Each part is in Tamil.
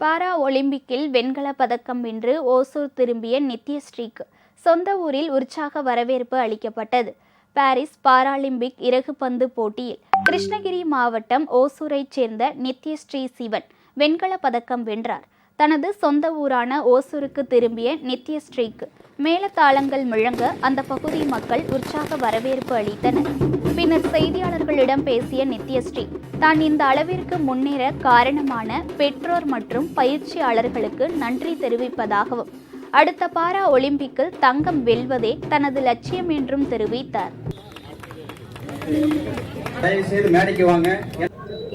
பாரா ஒலிம்பிக்கில் வெண்கலப் பதக்கம் வென்று ஓசூர் திரும்பிய நித்யஸ்ரீக்கு சொந்த ஊரில் உற்சாக வரவேற்பு அளிக்கப்பட்டது. பாரிஸ் பாராலிம்பிக் இறகுப்பந்து போட்டியில் கிருஷ்ணகிரி மாவட்டம் ஓசூரைச் சேர்ந்த நித்யஸ்ரீ சிவன் வெண்கலப் பதக்கம் வென்றார். தனது சொந்த ஊரான ஓசூருக்கு திரும்பிய நித்யஸ்ரீக்கு மேளதாளங்கள் முழங்க அந்த பகுதி மக்கள் உற்சாக வரவேற்பு அளித்தனர். பின்னர் செய்தியாளர்களிடம் பேசிய நித்யஸ்ரீ தான் இந்த அளவிற்கு முன்னேற காரணமான பெற்றோர் மற்றும் பயிற்சியாளர்களுக்கு நன்றி தெரிவிப்பதாகவும் அடுத்த பாரா ஒலிம்பிக்கில் தங்கம் வெல்வதே தனது லட்சியம் என்றும் தெரிவித்தார். தயவு செய்து மேடைக்கு வாங்க.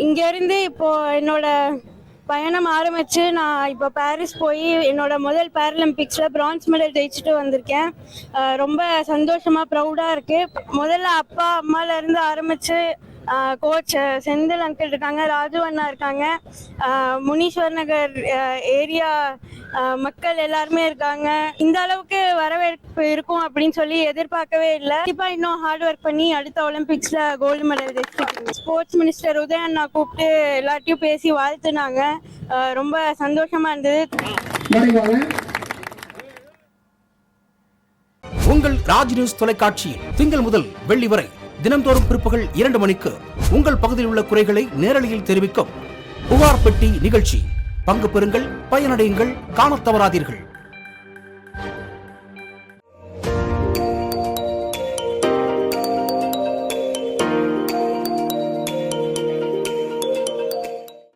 இங்க இருந்து இப்போ என்னோட பயணம் ஆரம்பிச்சு நான் இப்போ பாரிஸ் போய் என்னோட முதல் பேரலிம்பிக்ஸ்ல பிரான்ஸ் மெடல் ஜெயிச்சுட்டு வந்திருக்கேன். ரொம்ப சந்தோஷமா ப்ரௌடா இருக்கு. முதல்ல அப்பா அம்மால இருந்து ஆரம்பிச்சு கோச் செந்தில் அங்கிள் இருக்காங்க ராஜு அண்ணா இருக்காங்க. முனீஸ்வர் நகர் ஏரியா மக்கள் எல்லாருமே இருக்காங்க. இந்த அளவுக்கு வரவேற்க இருக்கும் அப்படின்னு சொல்லி எதிர்பார்க்கவே இல்லை. கண்டிப்பா இன்னும் ஹார்ட் ஒர்க் பண்ணி அடுத்த ஒலிம்பிக்ஸ்ல கோல்டு மெடல் ஜெயிச்சிருக்கேன் ஸ்போர்ட்ஸ் மினிஸ்டர் உதய அண்ணா கூப்பிட்டு எல்லாத்தையும் பேசி வாழ்த்துனாங்க. ரொம்ப சந்தோஷமா இருந்தது. உங்கள் ராஜ் நியூஸ் தொலைக்காட்சியில் திங்கள் முதல் வெள்ளி வரை தினம்தோறும் பிற்பகல் இரண்டு மணிக்கு உங்கள் பகுதியில் உள்ள குறைகளை நேரலையில் தெரிவிக்கும் புகார் பெட்டி நிகழ்ச்சி. பங்கு பெறுங்கள் பயனடையுங்கள் காண தவறாதீர்கள்.